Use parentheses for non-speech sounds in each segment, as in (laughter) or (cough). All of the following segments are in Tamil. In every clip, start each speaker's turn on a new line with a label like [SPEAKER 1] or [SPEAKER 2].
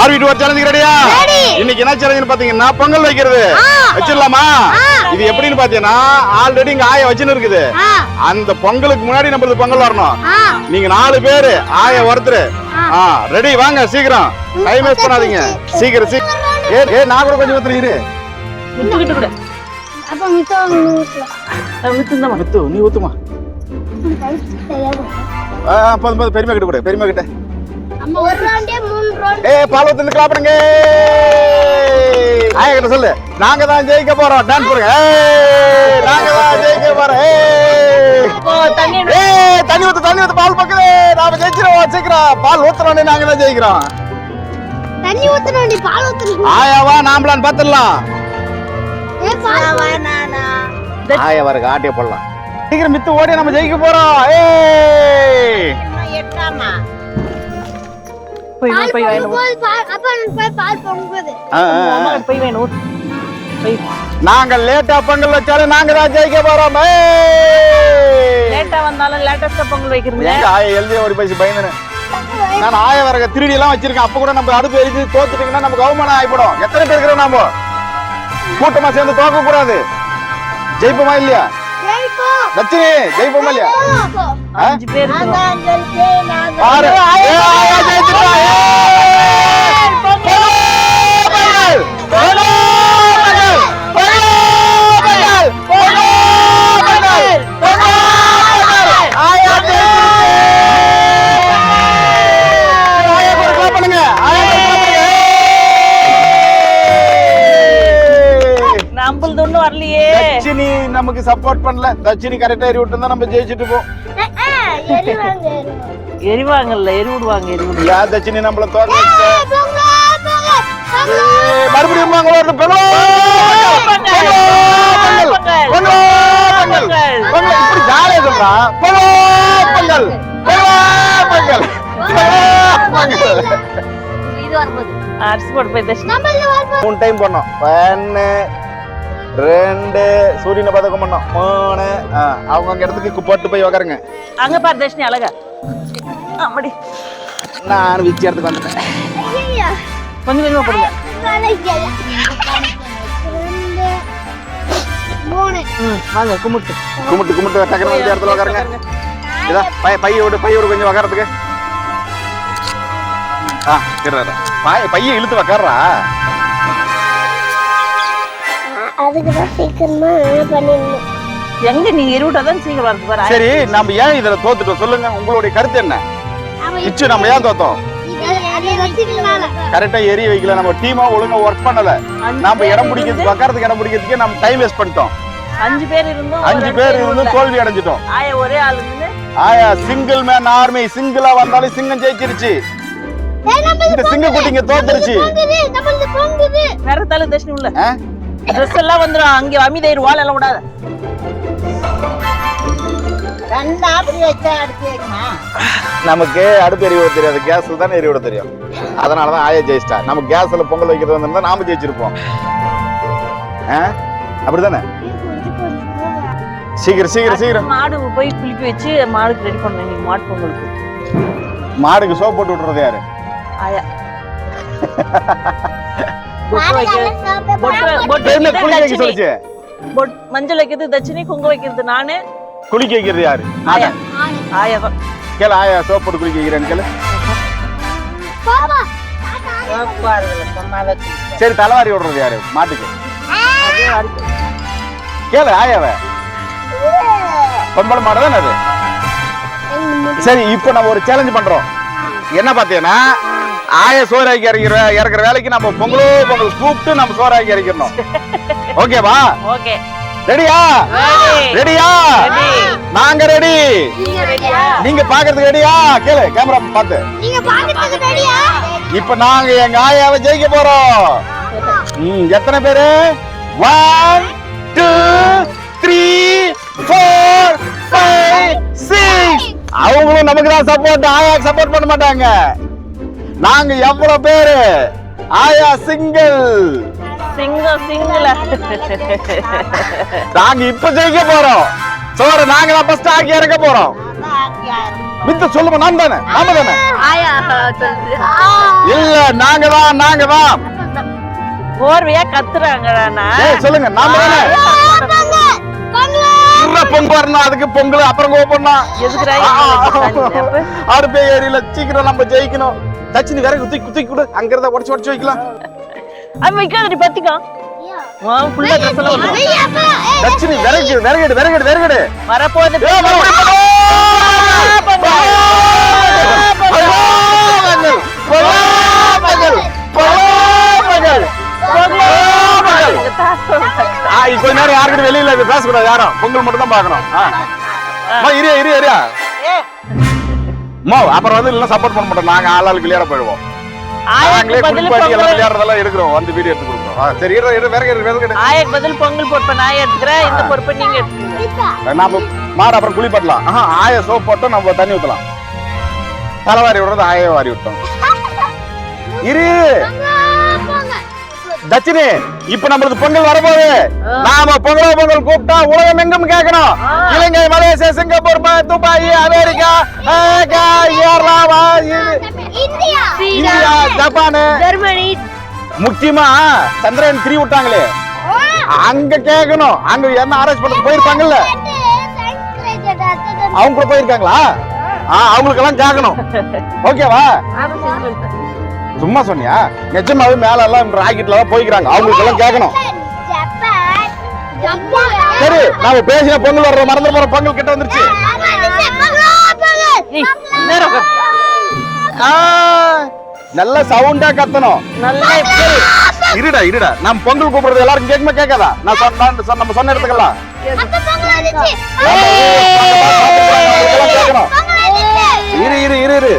[SPEAKER 1] ஆர்வி டூ சேலஞ்சுக்கு ரெடியா
[SPEAKER 2] Ready.
[SPEAKER 1] இன்னைக்கு என்ன சேலஞ்சுன்னு பாத்தீங்கன்னா பொங்கல் வைக்கிறது. வச்சிடலாமா. இது எப்படின்னு பாத்தீங்கன்னா ஆல்ரெடி இங்க ஆய வச்சுன்னு இருக்குது. அந்த பொங்கலுக்கு முன்னாடி நம்மளுக்கு பொங்கல் வரணும். நீங்க நாலு பேரு ஆய ஒருத்தர். ரெடி வாங்க சீக்கிரம். டைம் வேஸ்ட் பண்ணாதீங்க. சீக்கிரம் சீக்கிரம் ஏ ஏ நான் கூட கொஞ்சம் ஊத்துறேன் இரு.
[SPEAKER 3] விட்டுக்கிட்டு கூட.
[SPEAKER 2] அப்ப
[SPEAKER 1] முத்து நீ ஊத்துமா? போதும் போதும். பெருமை கிட்ட கொடு பெருமை கிட்ட. ஏ பால் ஊத்து கிளாப் பண்ணுங்க ஆய கிட்ட சொல்லு. நாங்க தான் ஜெயிக்க போறோம். டான்ஸ் ஏய், நாங்க தான் ஜெயிக்க போறோம். ஏய்.
[SPEAKER 3] ஓ தண்ணி
[SPEAKER 1] ஊத்து. தண்ணி ஊத்து பால் பக்கது. நாம ஜெயிச்சிருவோம் சீக்கிரம். பால் ஊத்துறோம் நாங்க தான் ஜெயிக்கிறோம்.
[SPEAKER 2] தண்ணி ஊத்தணும் நீ பால் ஊத்தணும்
[SPEAKER 1] ஆயாவா நாம்பளான்னு பாத்துடலாம்.
[SPEAKER 2] ஏ பால்
[SPEAKER 1] ஆயா வர ஆட்டிய போடலாம். சீக்கிரம் மித்து ஓடி நம்ம ஜெயிக்க போறோம். ஏய்.
[SPEAKER 3] போய் வா போய்
[SPEAKER 2] போய்
[SPEAKER 3] வேணும்.
[SPEAKER 1] நாங்க லேட்டா பொங்கல் வச்சாலும் நாங்க தான் ஜெயிக்க போறோம்.
[SPEAKER 3] லேட்டா வந்தாலும் லேட்டஸ்டா பொங்கல் வைக்கிறீங்க.
[SPEAKER 1] ஆயா எழுதி ஒரு பைசு பயந்துன்னு நான் ஆய வரக திருடி எல்லாம் வச்சிருக்கேன். அப்ப கூட நம்ம அடுப்பு எரிஞ்சு தோத்துட்டீங்கன்னா நமக்கு அவமானம் ஆயிப்படும் எத்தனை பேர் இருக்கிறோம் நாம? கூட்டமா சேர்ந்து தோக்க கூடாது ஜெயிப்போமா இல்லையா? லட்சுமி ஜெயிப்போமா இல்லையா? ஆ?
[SPEAKER 3] அஞ்சு பேர்! நம்மளது ஒண்ணும் வரலையே.
[SPEAKER 1] தட்சிணி நமக்கு சப்போர்ட் பண்ணல. தட்சிணி கரெக்டா ஏறி விட்டு நம்ம ஜெயிச்சிட்டு
[SPEAKER 2] எரிவாங்க
[SPEAKER 3] எரிவாங்கல்ல எரி விடுவாங்க எரி விடுவாங்க
[SPEAKER 1] யா தட்சிணி நம்மள தோக்க மறுபடியும் பொங்கல் இப்படி ஜாலியா சொல்றா. பொங்கல் பொங்கல். பொங்கல் மூணு டைம் பண்ணோம் ஒன்னு ரெண்டு சூரியனை பதக்கம் பண்ணோம் மூணு ஆ, அவங்கவங்க இடத்துக்கு போட்டு போய் உக்காருங்க.
[SPEAKER 3] அங்க பாரு தர்ஷினி அழகா. அப்படி
[SPEAKER 1] நான் விச்சி இடத்துக்கு வந்துட்டேன்.
[SPEAKER 3] கொஞ்சம் கொஞ்சமா போடுங்க. வாங்க கும்பிட்டு.
[SPEAKER 1] கும்பிட்டு கும்பிட்டு டக்குனு வந்து இடத்துல உக்காருங்க. இதா பைய பைய விடு பைய விடு கொஞ்சம் உக்காரத்துக்கு. ஆ இருடா பைய பைய இழுத்து உக்காடுறா
[SPEAKER 2] அதுக்கு தான் சீக்கிரமா பண்ணிடணும்.
[SPEAKER 3] எங்க நீங்க எரி விட்டாதான் சீக்கிரம் வரது பாரு
[SPEAKER 1] சரி நம்ம ஏன் இதுல தோத்துட்டோம்? சொல்லுங்க உங்களுடைய கருத்து என்ன? இச்சு நம்ம ஏன் தோத்தோம்? கரெக்டா எரிய வைக்கல நம்ம டீமா ஒழுங்கா ஒர்க் பண்ணல. நம்ம இடம் பிடிக்கிறதுக்கு உக்காரத்துக்கு இடம் பிடிக்கிறதுக்கே நம்ம டைம் வேஸ்ட் பண்ணிட்டோம்.
[SPEAKER 3] அஞ்சு பேர் இருந்தோம்
[SPEAKER 1] அஞ்சு பேர் இருந்து தோல்வி அடைஞ்சிட்டோம்.
[SPEAKER 3] ஆயா ஒரே ஆள் இருந்து
[SPEAKER 1] ஆயா சிங்கிள் மேன் ஆர்மி சிங்கிளா வந்தாலும் சிங்கம் ஜெயிச்சிருச்சு. இந்த சிங்க குட்டிங்க தோத்துருச்சு.
[SPEAKER 3] வேற தலை தர்ஷினி உள்ள? ட்ரெஸ் எல்லாம் வந்துடும் அங்க அமிதயிர் வாழ எல்லாம் விடாத.
[SPEAKER 1] நமக்கு அடுப்பு எரிய விட தெரியாது. கேஸ் தானே எரிய விட தெரியும். அதனாலதான் ஆயா ஜெயிச்சிட்டா. நம்ம கேஸ்ல பொங்கல் வைக்கிறது வந்திருந்தா நாம ஜெயிச்சிருப்போம்? அப்படிதானே? சீக்கிரம் சீக்கிரம் சீக்கிரம்.
[SPEAKER 3] மாடு போய் குளிக்க வச்சு மாடுக்கு ரெடி பண்ணணும். இன்னைக்கு மாட்டு பொங்கலுக்கு
[SPEAKER 1] மாடுக்கு சோப் போட்டு விட்டுறது யாரு?
[SPEAKER 3] ஆயா. (laughs) பொட்டு வைக்க பொட்டு பொட்டு
[SPEAKER 1] தெரியல
[SPEAKER 3] வைக்கிறது
[SPEAKER 1] குளிக்க வைக்க
[SPEAKER 3] தட்சிணி.
[SPEAKER 1] சொல்லிச்சு.
[SPEAKER 3] பொட்- மஞ்சள் வைக்கிறது தட்சிணி குங்குமம் வைக்கிறது நானு.
[SPEAKER 1] குளிக்க வைக்கிறது யாரு?
[SPEAKER 3] ஆயா. ஆயா. தான்
[SPEAKER 1] கேளு ஆயா சோப் போட்டு குளிக்க வைக்கிறேன்னு கேளு. சரி தலைவாரி விடுறது யாரு? மாட்டுக்கு. கேளு ஆயாவ. பொம்பளை மாடு தானே அது சரி இப்போ நம்ம ஒரு சேலஞ்ச் பண்றோம். என்ன பார்த்தீங்கன்னா ஆய சோறாக்கி இறக்கிற இறக்குற வேலைக்கு நம்ம பொங்கலோ பொங்கல் கூப்பிட்டு நம்ம சோறாக்கி இறக்கிடணும். ஓகேவா?
[SPEAKER 3] ஓகே.
[SPEAKER 1] ரெடியா
[SPEAKER 3] Ready.
[SPEAKER 1] ரெடியா
[SPEAKER 3] Ready.
[SPEAKER 1] நாங்க ரெடி
[SPEAKER 2] நீங்க ரெடியா
[SPEAKER 1] நீங்க பாக்குறதுக்கு ரெடியா கேளு கேமரா பார்த்து.
[SPEAKER 2] நீங்க பாக்கிறதுக்கு ரெடியா
[SPEAKER 1] இப்ப நாங்க எங்க ஆயாவை ஜெயிக்க போறோம். ம், எத்தனை பேரு? One two three four five six அவங்களும் நமக்கு தான் சப்போர்ட் ஆயாக்கு சப்போர்ட் பண்ண மாட்டாங்க. நாங்க எவ்வளவு பேரு? ஆயா சிங்கிள்
[SPEAKER 3] சிங்கம் சிங்கிள
[SPEAKER 1] நாங்க இப்ப ஜெயிக்க போறோம். சோற நாங்க தான் ஃபர்ஸ்ட் ஆக்கி இறக்க போறோம். மித்த சொல்லுமா நான் தானே? நாம தானே? இல்ல நாங்க தான் நாங்க தான்.
[SPEAKER 3] போர்வையா கத்துறாங்கடா
[SPEAKER 1] சொல்லுங்க நாம தானே? இருற பொங்க வரணும் அதுக்கு பொங்கல் அப்புறம் கோபம்னா
[SPEAKER 3] எதுக்குடா இவங்களுக்கு
[SPEAKER 1] அடுப்பே ஏரியில சீக்கிரம் நம்ம ஜெயிக்கணும். தச்சினி விறகு தூக்கி தூக்கி கொடு. அங்க இருந்தா உடச்சு உடச்சு வைக்கலாம்.
[SPEAKER 3] அது வைக்காதடி பத்திக்கோ. ஃபுல்லா ட்ரெஸ் எல்லாம் ஒண்ணு.
[SPEAKER 1] தச்சினி விறகு வர, கொஞ்ச நேரம் யாருக்கிட்ட வெளியில பேசக்கூடாது யாரும். பொங்கல் மட்டும் தான் பாக்கணும் இரியா இரியா இரியா அம்மா அப்புறம் வந்து இல்ல சப்போர்ட் பண்ண மாட்டோம். நாங்க ஆளாளுக்கு விளையாட போயிடுவோம். நாங்களே
[SPEAKER 3] ஆயாக்கு பதில்
[SPEAKER 1] குளிப்பாட்டி எல்லாம்
[SPEAKER 3] பொங்கல்.
[SPEAKER 1] விளையாடுறதெல்லாம் எடுக்கிறோம். வந்து வீடியோ எடுத்து கொடுக்குறோம். சரி இரு இரு விறகு இரு, விறகு இரு.
[SPEAKER 3] ஆயாக்கு பதில் பொங்கல் பொறுப்பை நான் எடுத்துக்கிறேன். இந்த பொறுப்பை நீங்க எடுத்துக்கீங்க
[SPEAKER 1] நாம மாடு அப்புறம் குளிப்பாட்டலாம். ஆஹா ஆய சோப் போட்டோம் நம்ம தண்ணி ஊத்தலாம். தலைவாரி விடுறது ஆய வாரி விட்டோம். இரு. தச்சினி இப்ப நம்மளுக்கு பொங்கல் வரப்போகுது. நாம பொங்கல் பொங்கல் கூப்பிட்டா உலகம் எங்கும் கேட்கணும் Ilangai Malaysia Singapore Dubai America
[SPEAKER 2] India.
[SPEAKER 1] Japan.
[SPEAKER 2] Germany.
[SPEAKER 1] முக்கியமா சந்திரன் திரி விட்டாங்களே. அங்க கேட்கணும். அங்க என்ன அரேஞ்ச் பண்ண போயிருப்பாங்கல்ல. அவங்க கூட போயிருக்காங்களா? அவங்களுக்கு எல்லாம் கேட்கணும். (laughs) ஓகேவா? சும்மா சொன்னியா நிஜமாவே மேல எல்லாம் ராக்கெட்ல தான் போய்க்கிறாங்க அவங்களுக்கு எல்லாம் கேட்கணும் சரி நாம பேசின பொங்கல் வர்ற மறந்து போற பொங்கல் கிட்ட வந்துருச்சு நல்ல சவுண்டா கத்தணும். இருடா இருடா நம்ம பொங்கல் கூப்பிடுறது எல்லாரும் கேட்குமா கேட்காதா நான் சொன்ன நம்ம சொன்ன இடத்துக்கெல்லாம் இரு இரு இரு இரு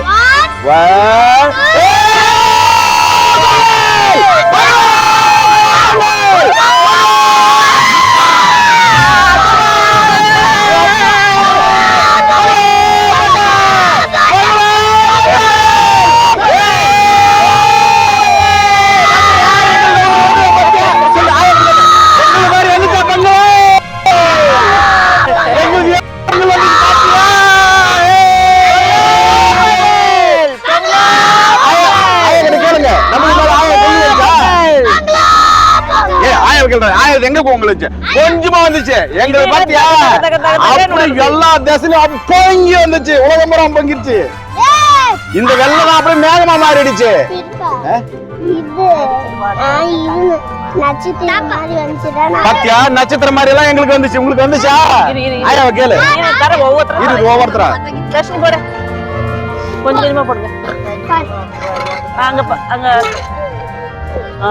[SPEAKER 1] ஆயா எங்க பொங்கலுச்சு கொஞ்சமா வந்துச்சு. எங்களை பாத்தியா? அப்படி எல்லா திசையிலும் பொங்கி வந்துச்சு. உலகம் பூரா பொங்கிருச்சு இந்த வெள்ளம் அப்படியே மேகமா மாறிடுச்சு.
[SPEAKER 2] நட்சத்திரம் மாதிரி வந்துச்சுடா. நான்
[SPEAKER 1] பாத்தியா? நட்சத்திரம் மாதிரி எல்லாம் எங்களுக்கு வந்துச்சு. உங்களுக்கு வந்துச்சா? கேளு. ஒவ்வொருத்தரா
[SPEAKER 3] கொஞ்சம் கொஞ்சமா போடுங்க. அங்க அங்க.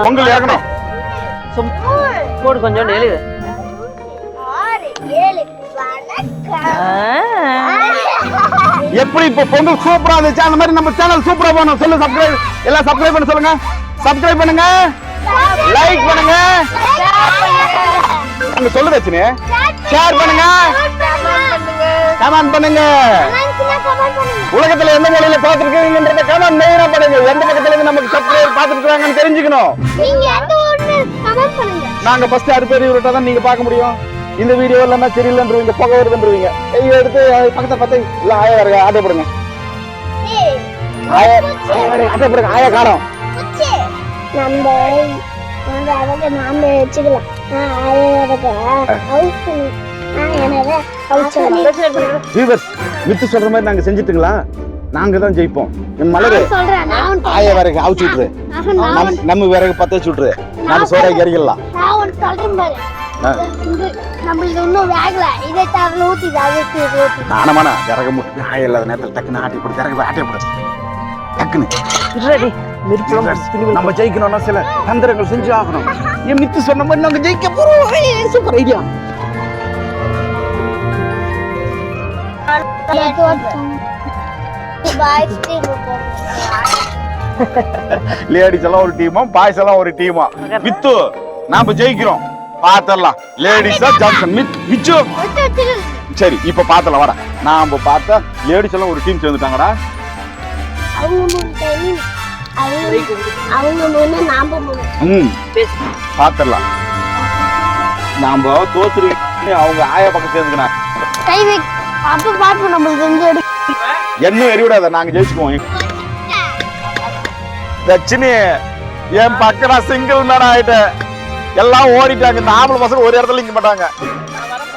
[SPEAKER 1] பொங்கல் இறக்கணும்
[SPEAKER 3] போடு கொஞ்சம் எழுது
[SPEAKER 1] எப்படி இப்ப பொங்கல் சூப்பரா இருந்துச்சு? அந்த மாதிரி நம்ம சேனல் சூப்பரா போகணும் சொல்லு சப்ஸ்கிரைப் எல்லாம் சப்ஸ்கிரைப் பண்ண சொல்லுங்க. சப்ஸ்கிரைப் பண்ணுங்க. லைக் பண்ணுங்க. அங்க சொல்லு தச்சுனே ஷேர் பண்ணுங்க. கமெண்ட் பண்ணுங்க. உலகத்துல எந்த மொழியில பாத்துருக்கீங்கன்றத கமெண்ட் மெயினா பண்ணுங்க. எந்த பக்கத்துல இருந்து நமக்கு சப்ஸ்கிரைப் பாத்துருக்காங்கன்னு தெரிஞ்சுக்கணும்.
[SPEAKER 2] நீங்க எந்த ஊர்னு கமெண்ட் பண்ணுங்க
[SPEAKER 1] நாங்க ஃபர்ஸ்ட் அடுப்பேரி விட்டா தான் நீங்க பார்க்க முடியும்? இந்த வீடியோ இல்லைன்னா சரியில்லைன்றீங்க புகை வருதுன்றீங்க. கையை எடுத்து பக்கத்தை பார்த்து இல்ல ஆயா வருங்க ஆட்டை போடுங்க. ஆயா ஆட்டை போடுங்க ஆயா
[SPEAKER 2] குச்சி. நம்ம நம்ம நாம வச்சுக்கலாம்.
[SPEAKER 1] வித்து சொல்ற மாதிரி நாங்க செஞ்சுட்டுங்களா? நாங்க தான் ஜெயிப்போம். என் மலரு ஆய விறகு அவிச்சு விட்டுரு. நம்ம விறகு பத்த வச்சு விட்டுரு. நாங்க சோடாக்கி இறங்கிடலாம்
[SPEAKER 2] நான் ஒண்ணு சொல்றேன் பாரு நம்மளுக்கு இன்னும் வேகல. இதை தவிர ஊத்தி அதுக்கு இது ஊத்தி
[SPEAKER 1] நானமான விறகு முட்டு. ஆய இல்லாத நேரத்தில் டக்குன்னு ஆட்டி போடு விறகு ஆட்டி போடு டக்குன்னு.
[SPEAKER 3] நெருப்புலாம்
[SPEAKER 1] Viewers, நம்ம ஜெயிக்கணும்னா சில தந்திரங்கள் செஞ்சு ஆகணும். என் மித்து சொன்ன மாதிரி நாங்க ஜெயிக்க போறோம். சூப்பர் ஐடியா
[SPEAKER 2] போறோம்
[SPEAKER 1] லேடிஸ் எல்லாம் ஒரு டீமா பாய்ஸ் எல்லாம் ஒரு டீமா வித்து நாம ஜெயிக்கிறோம். பாத்திரலாம். லேடிஸா ஜான்சன் மிச்சு சரி இப்ப பாத்தலாம் வர நாம பார்த்தா லேடிஸ் எல்லாம் ஒரு டீம் சேர்ந்துட்டாங்கடா. பாத்திரலாம். நாம தோத்துரு அவங்க ஆயா பக்கம் சேர்ந்துக்கணும்
[SPEAKER 2] கை வை அப்ப பாப்போம்
[SPEAKER 1] தட்சிணி என் பக்கம் நான் சிங்கிள் மேன் ஆயிட்டேன் எல்லாம் ஓடிட்டாங்க. இந்த ஆம்பளை பசங்க ஒரு இடத்துல நிக்க மாட்டாங்க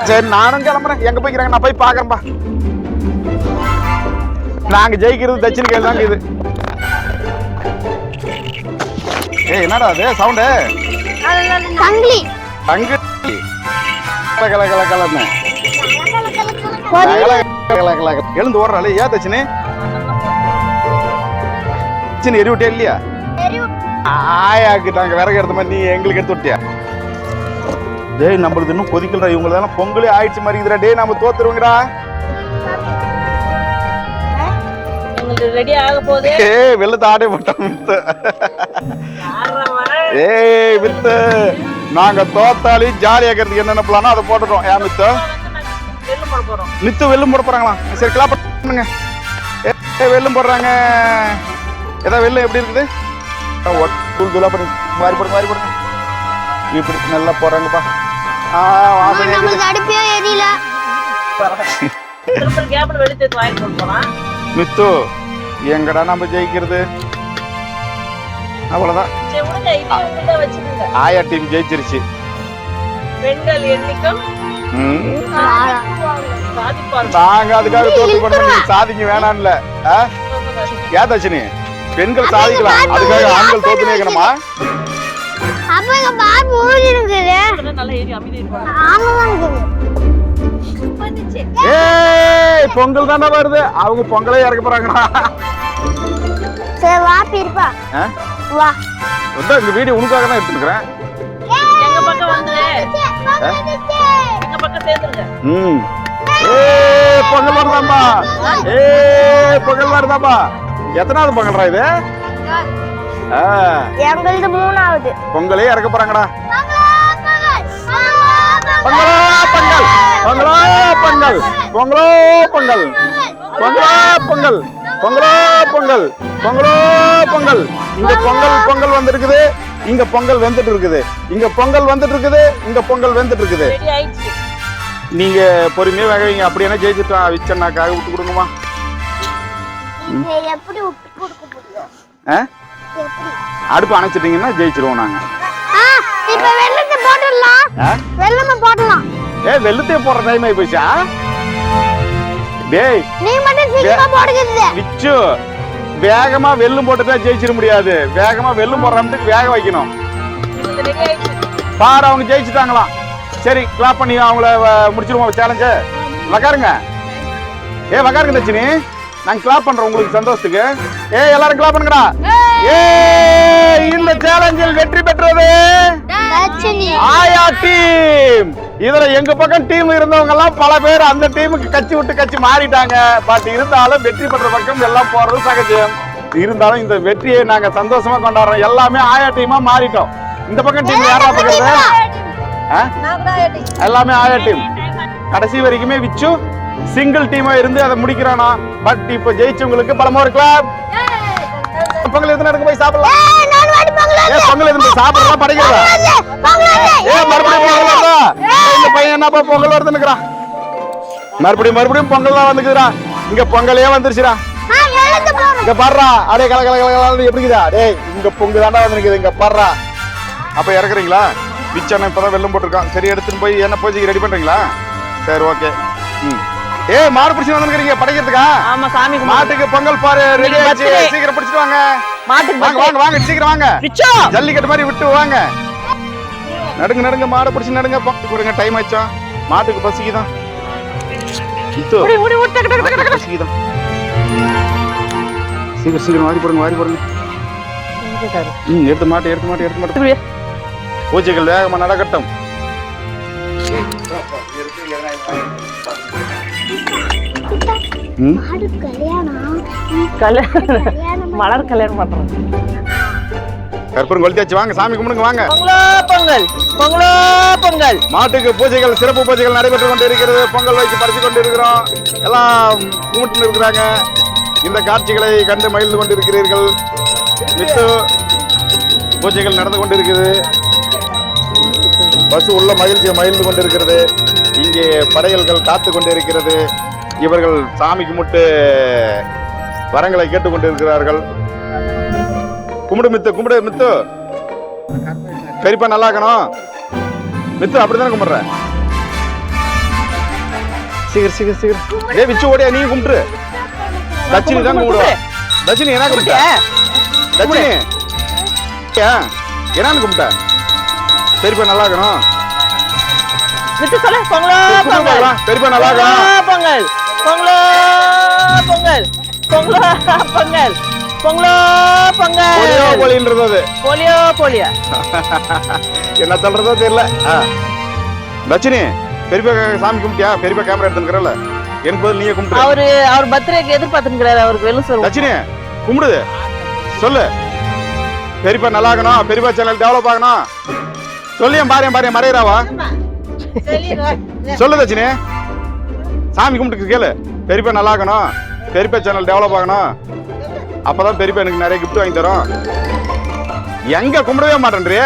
[SPEAKER 1] சரி நானும் கிளம்புறேன். எங்க போய்க்கிறாங்க நான் போய் பாக்குறேன்பா நாங்க ஜெயிக்கிறது தட்சிணி கையில் தாங்க இது. ஏய் என்னடா அது சவுண்டு?
[SPEAKER 2] சங்கிலி
[SPEAKER 1] அங்கு கல கல கல கலன்னு. எழுந்து ஓடுறாள். ஏன் தச்சினி தச்சினி எரி விட்டே இல்லையா? ஆயாக்கு நாங்க விறகு எடுத்த மாதிரி நீ எங்களுக்கு எடுத்து விட்டியா? டேய் நம்மளுது இன்னும் கொதிக்கலடா. இவங்களதெல்லாம் பொங்கலே ஆயிடுச்சு மாதிரி இருக்குதுடா டேய் நம்ம தோத்துருவோங்கடா.
[SPEAKER 3] ரெடி ஆக போகுது.
[SPEAKER 1] ஏய் வெள்ளத்தை ஆடே போட்டோம் ஏய் வித்து நாங்க தோத்தாலி ஜாலியா இருக்கிறதுக்கு என்னென்ன பிளானோ அதை போட்டுட்டோம். ஏன் மித்து? நித்து வெல்லும் போட போறாங்களா சரி கிளாப் பண்ணுங்க. ஏ, வெல்லும் போடுறாங்க. ஏதா வெல்லம் எப்படி இருக்குது? தூள் தூளா பண்ணி மாறி போடுங்க மாறி போடுங்க இப்படி நல்லா போடுறாங்கப்பா. ஆ.
[SPEAKER 2] நம்மளுக்கு அடுப்பே எரியல
[SPEAKER 1] மித்து எங்கடா நம்ம ஜெயிக்கிறது? அவ்வளவுதான். ஆயா டீம் ஜெயிச்சிருச்சு.
[SPEAKER 3] பெண்கள் எண்ணிக்கும்
[SPEAKER 1] நாங்க அதுக்காக தோத்து பண்ண சாதிங்க வேணாம்ல. ஆ? பெண்கள் சாதிக்கலாம். அதுக்காக ஆண்கள் தோத்து நிற்கணுமா
[SPEAKER 2] அப்ப எங்க பாபு ஊறி இருக்குது
[SPEAKER 3] நல்லா ஏறி அமைதி இருப்பாங்க
[SPEAKER 2] ஆமாதான் இருக்குது
[SPEAKER 1] ஏய் பொங்கல் தானே வருது. அவங்க பொங்கலே இறக்க போறாங்கடா.
[SPEAKER 2] சரி வா பிரிப்பா.
[SPEAKER 1] ஆ?
[SPEAKER 2] வா.
[SPEAKER 1] வந்து இந்த வீடியோ உனக்காக தான் எடுத்துக்கிறேன்
[SPEAKER 3] எங்க பக்கம் வந்து எங்க பக்கம் சேர்ந்துருங்க.
[SPEAKER 1] ம். ஏய் பொங்கல் வருதாம்பா ஏய் பொங்கல் வருதாம்பா எத்தனாவது பொங்கல்ரா இது? ஆ,
[SPEAKER 2] எங்களது மூணாவது.
[SPEAKER 1] பொங்கலே இறக்க போறாங்கடா. பொங்கலோ பொங்கல். பொங்கலோ பொங்கல். பொங்கலோ பொங்கல். பொங்கலோ பொங்கல். பொங்கலோ பொங்கல். பொங்கலோ பொங்கல். இங்க பொங்கல் பொங்கல் வந்திருக்குது. இங்க பொங்கல் வெந்துட்டு இருக்குது இங்க பொங்கல் வந்துட்டு இருக்குது இங்க பொங்கல் வெந்துட்டு இருக்குது
[SPEAKER 3] ரெடி ஆயிடுச்சு.
[SPEAKER 1] நீங்க பொறுமையா வேக வைங்க அப்படி என்ன ஜெயிச்சுட்டோம். விச்சன்னாக்காக விட்டு கொடுங்கம்மா.
[SPEAKER 2] எப்படி
[SPEAKER 1] அடுப்பு அணைச்சிட்டீங்கன்னா ஜெயிச்சிருவோம் நாங்க.
[SPEAKER 2] ஆ, இப்ப வெள்ளத்தை போட்டுடலாம்? வெள்ளமா போடலாம்
[SPEAKER 1] போடுற டைம் போச்சா டேய்
[SPEAKER 2] நீ மட்டும் சீக்கிரமா போடுகிறது
[SPEAKER 1] விச்சு வேகமா வெல்லும் போட்டுட்டா ஜெயிச்சிட முடியாது. வேகமா வெல்லும் போடுறதுக்கு வேக வைக்கணும். பாரு அவங்க ஜெயிச்சுட்டாங்களாம். சரி கிளாப் பண்ணி அவங்கள முடிச்சிருவோம் சேலஞ்ச வக்காருங்க ஏ வக்காருங்க தச்சினி நாங்க கிளாப் பண்றோம் உங்களுக்கு சந்தோஷத்துக்கு. ஏ எல்லாரும் கிளாப் பண்ணுங்கடா. ஏ இந்த சேலஞ்சில் வெற்றி பெற்றது ஆயா டீம். இதுல எங்க பக்கம் டீம் இருந்தவங்க எல்லாம் பல பேர் அந்த டீமுக்கு கட்சி விட்டு கட்சி மாறிட்டாங்க. பட் இருந்தாலும் வெற்றி பெற்ற பக்கம் எல்லாம் போறது சகஜம். இருந்தாலும் இந்த வெற்றியை நாங்க சந்தோஷமா கொண்டாடுறோம். எல்லாமே ஆயா டீமா மாறிட்டோம். இந்த பக்கம் டீம் யாரா பக்கறது ஆ? எல்லாமே ஆயா டீம். கடைசி வரைக்குமே விச்சு சிங்கிள் டீமா இருந்து அதை முடிக்கிறானா? பட் இப்போ ஜெயிச்சவங்களுக்கு பலமா இருக்கலாம் பொங்கல் எத்தனை இடத்துக்கு போய் சாப்பிடலாம்?
[SPEAKER 2] வாடி பொங்கல்
[SPEAKER 1] போய் சாப்பிடலாம் படைக்கிறதா?
[SPEAKER 2] பொங்கல்
[SPEAKER 1] ஏ மறுபடியும் பொங்கல் வருதா? இந்த பையன் என்னப்பா பொங்கல் வருதுன்னுக்குறான்? மறுபடியும் மறுபடியும் பொங்கல் தான் வந்துக்குதுடா. இங்க பொங்கலே வந்துருச்சுடா. இங்க பாடுறா. அடே கல கல கல கலன்னு எப்படி இருக்குதா டேய் இங்க பொங்கு தாண்டா வந்து நிக்குது இங்க பாடுறா. அப்ப இறக்குறீங்களா? பிச்சனை இப்பதான் வெள்ளம் போட்டிருக்கான். சரி எடுத்துன்னு போய் என்ன பூஜைக்கு ரெடி பண்றீங்களா? சரி ஓகே ம். ஏ மாடு பிடிச்சி வந்துருக்கீங்க படைக்கிறதுக்கா?
[SPEAKER 3] ஆமா சாமி.
[SPEAKER 1] மாட்டுக்கு பொங்கல் பாரு ரெடி ஆச்சு. சீக்கிரம் பிடிச்சிட்டு வாங்க.
[SPEAKER 3] மாட்டுக்கு
[SPEAKER 1] வாங்க. வாங்க வாங்க சீக்கிரம் வாங்க. ஜல்லிக்கட்டு மாதிரி விட்டு வாங்க. நடுங்க நடுங்க மாடை பிடிச்சி நடுங்க. கொடுங்க டைம் ஆச்சா மாட்டுக்கு பசிக்குதான். பசிக்குதான். சீக்கிரம் சீக்கிரம் வாரி போடுங்க வாரி போடுங்க. ம் எடுத்து மாட்டு எடுத்து மாட்டு எடுத்து மாட்டு. பூஜைகள் வேகமா நடக்கட்டும்.
[SPEAKER 2] கல்யாணம்.
[SPEAKER 3] கல்யாணம் மலர் கல்யாணம் பண்றோம்.
[SPEAKER 1] கற்பூரம் கொளுத்தியாச்சு வாங்க சாமி கும்பிடுங்க வாங்க.
[SPEAKER 3] பொங்கலோ பொங்கல். பொங்கலோ பொங்கல்.
[SPEAKER 1] மாட்டுக்கு பூஜைகள் சிறப்பு பூஜைகள் நடைபெற்று கொண்டு இருக்கிறது பொங்கல் வைத்து பறித்து கொண்டு இருக்கிறோம் எல்லாம் கும்பிட்டு இருக்கிறாங்க. இந்த காட்சிகளை கண்டு மகிழ்ந்து கொண்டு இருக்கிறீர்கள் மித்து பூஜைகள் நடந்து கொண்டு இருக்குது பஸ் உள்ள மகிழ்ச்சியை மகிழ்ந்து கொண்டு இருக்கிறது இங்கே படையல்கள் காத்து கொண்டு இருக்கிறது இவர்கள் சாமி கும்பிட்டு வரங்களை கேட்டுக்கொண்டு இருக்கிறார்கள் கும்பிடு மித்து கும்பிடு மித்து. பெரியப்பா நல்லா இருக்கணும் மித்து அப்படிதானே கும்பிடுற? சீக்கிரம் சீக்கிரம் சீக்கிரம் ஏ விச்சு ஓடியா நீ கும்பிட்டு தட்சிணி தான் கும்பிடுவா. தட்சிணி என்ன கும்பிட்ட? தட்சிணி. ஏன் என்னன்னு கும்பிட்ட? பெரியப்பா நல்லா இருக்கணும்
[SPEAKER 3] விட்டு சொல்ல பொங்கலோ
[SPEAKER 1] கும்பிடு
[SPEAKER 3] பொங்கல்.
[SPEAKER 1] பார்க்கலாம். பெரியப்பா நல்லா இருக்கணும்
[SPEAKER 3] பொங்கலோ. பொங்கல் பொங்கலோ. பொங்கல் பொங்கலோ. பொங்கல் பொங்கலோ.
[SPEAKER 1] போலியோ
[SPEAKER 3] பொங்கல்
[SPEAKER 1] போலின்றது அது.
[SPEAKER 3] போலியோ போலியா.
[SPEAKER 1] என்ன சொல்றதோ தெரியல. பெரியப்பா சாமி கும்பிட்டியா? பெரியப்பா கேமரா எடுத்துக்கிறல எனக்கு பதில் நீயே கும்பிட்டு
[SPEAKER 3] அவரு அவர் பர்த்டேக்கு எதிர்பார்த்துக்கிறாரு அவருக்கு வெளும் சொல்லுவோம்.
[SPEAKER 1] தட்சிணி கும்பிடுது சொல்லு. பெரியப்பா நல்லா இருக்கணும் பெரியப்பா சேனல் டெவலப் ஆகணும். சொல்லியன் பாரு பாரு மறையறாவா? சொல்லு தட்சிணி சாமி கும்பிட்டு கேளு. பெரியப்பா நல்லா இருக்கணும் பெரியப்பா சேனல் டெவலப் ஆகணும். அப்பதான் பெரியப்பா எனக்கு நிறைய gift வாங்கி தரும். எங்க கும்பிடவே மாட்டேன்றி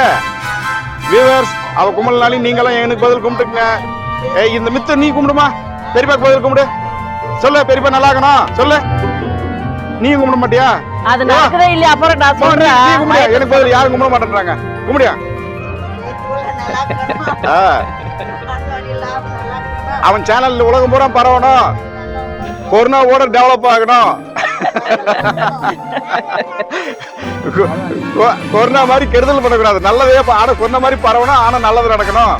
[SPEAKER 1] வியூவர்ஸ் அவ கும்பலனாலும் நீங்களும் எனக்கு பதில் கும்பிட்டுங்க ஏய் இந்த மித்து நீ கும்பிடுமா? பெரியப்பாக்கு பதில் கும்பிடு. சொல்லு பெரியப்பா நல்லா இருக்கணும் சொல்லு. நீ கும்பிட மாட்டியா?
[SPEAKER 3] அது நடக்குதே இல்லையா? அப்புறம் நான் சொல்றேன்.
[SPEAKER 1] நீ கும்பிடு. எனக்கு பதில் யாரும் கும்பிட மாட்டேன்றாங்க. கும்பிடியா ஆ. அவன் சேனல்ல உலகம் பூரா பரவணும். கொரோனாவோட டெவலப் ஆகணும். கொரோனா மாதிரி கெடுதல் பண்ணக்கூடாது. நல்லதே ஆனா கொரோனா மாதிரி பரவணும் ஆனா நல்லது நடக்கணும்.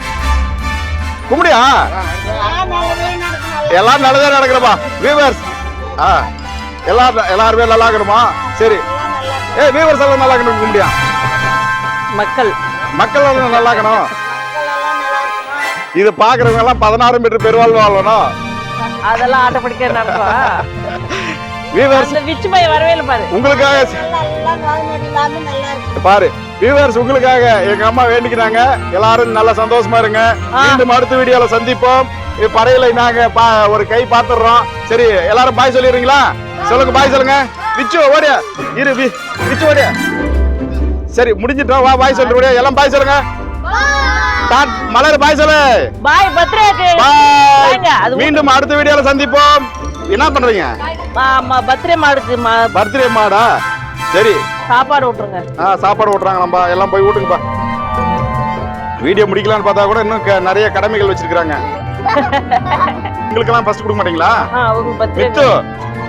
[SPEAKER 1] கும்பிடியா எல்லாம் நல்லதே நடக்கிறப்பா வியூவர்ஸ் ஆ. எல்லாரும் எல்லாருமே நல்லா இருக்கணுமா? சரி. ஏ வியூவர்ஸ் எல்லாம் நல்லா இருக்கணும் கும்பிடியா?
[SPEAKER 3] மக்கள்.
[SPEAKER 1] மக்கள் நல்லா இருக்கணும். இது பாக்குறவங்க எல்லாம் பதினாறு மீட்டர் பெருவாழ்வு வாழணும்
[SPEAKER 3] அதெல்லாம் ஆட்டோமேட்டிக்கா நடக்கும்
[SPEAKER 1] வியூவர்ஸ்
[SPEAKER 3] அந்த விச்சு பையன் வரவே இல்லை பாரு.
[SPEAKER 1] உங்களுக்காக பாரு வியூவர்ஸ் உங்களுக்காக எங்க அம்மா வேண்டிக்கிறாங்க. எல்லாரும் நல்லா சந்தோஷமா இருங்க. மீண்டும் அடுத்த வீடியோல சந்திப்போம். இது படையில நாங்க பா- ஒரு கை பாத்துறோம் சரி எல்லாரும் பாய் சொல்லிடுறீங்களா? சொல்லுங்க பாய் சொல்லுங்க. விச்சு ஓடியா. இரு விச்சு ஓடியா. சரி முடிஞ்சிட்டோம். வா பாய் சொல்லிட்டு எல்லாம் பாய் சொல்லுங்க. மலர் பாய் சொல்லு.
[SPEAKER 3] பாய் பர்த்டேக்கு
[SPEAKER 1] பாய். மீண்டும் அடுத்த வீடியோல சந்திப்போம். என்ன பண்றீங்க?
[SPEAKER 3] பர்த்டே மாடுக்கு
[SPEAKER 1] பர்த்டே மாடா? சரி.
[SPEAKER 3] சாப்பாடு விட்டுருங்க
[SPEAKER 1] ஆ சாப்பாடு ஓட்டுறாங்க நம்ம எல்லாம் போய் வீட்டுக்குப்பா வீடியோ முடிக்கலாம்னு பார்த்தா கூட இன்னும் நிறைய கடமைகள் வச்சிருக்காங்க உங்களுக்கெல்லாம் ஃபர்ஸ்ட் கொடுக்க மாட்டீங்களா? மித்து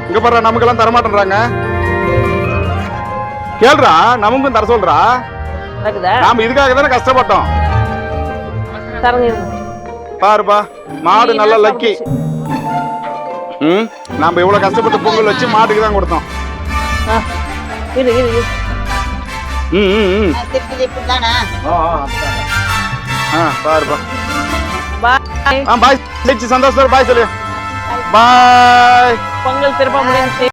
[SPEAKER 1] இங்க பாரு நமக்கெல்லாம் தர மாட்டேன்றாங்க கேள்றா நமக்கும் தர சொல்றா. நாம இதுக்காக தானே கஷ்டப்பட்டோம்.
[SPEAKER 3] தரங்க.
[SPEAKER 1] பாருப்பா மாடு நல்ல லக்கி? ம் நாம இவ்வளவு கஷ்டப்பட்டு பொங்கல் வச்சு மாட்டுக்கு தான் கொடுத்தோம்.
[SPEAKER 3] இரு இரு இரு.
[SPEAKER 1] ம் ம் ம். ஆ பாருப்பா.
[SPEAKER 3] பாய்
[SPEAKER 1] ஆ பாய் சந்தோஷம் பாய் சொல்லு. பாய்
[SPEAKER 3] பொங்கல் சிறப்பா முடிஞ்சுச்சு.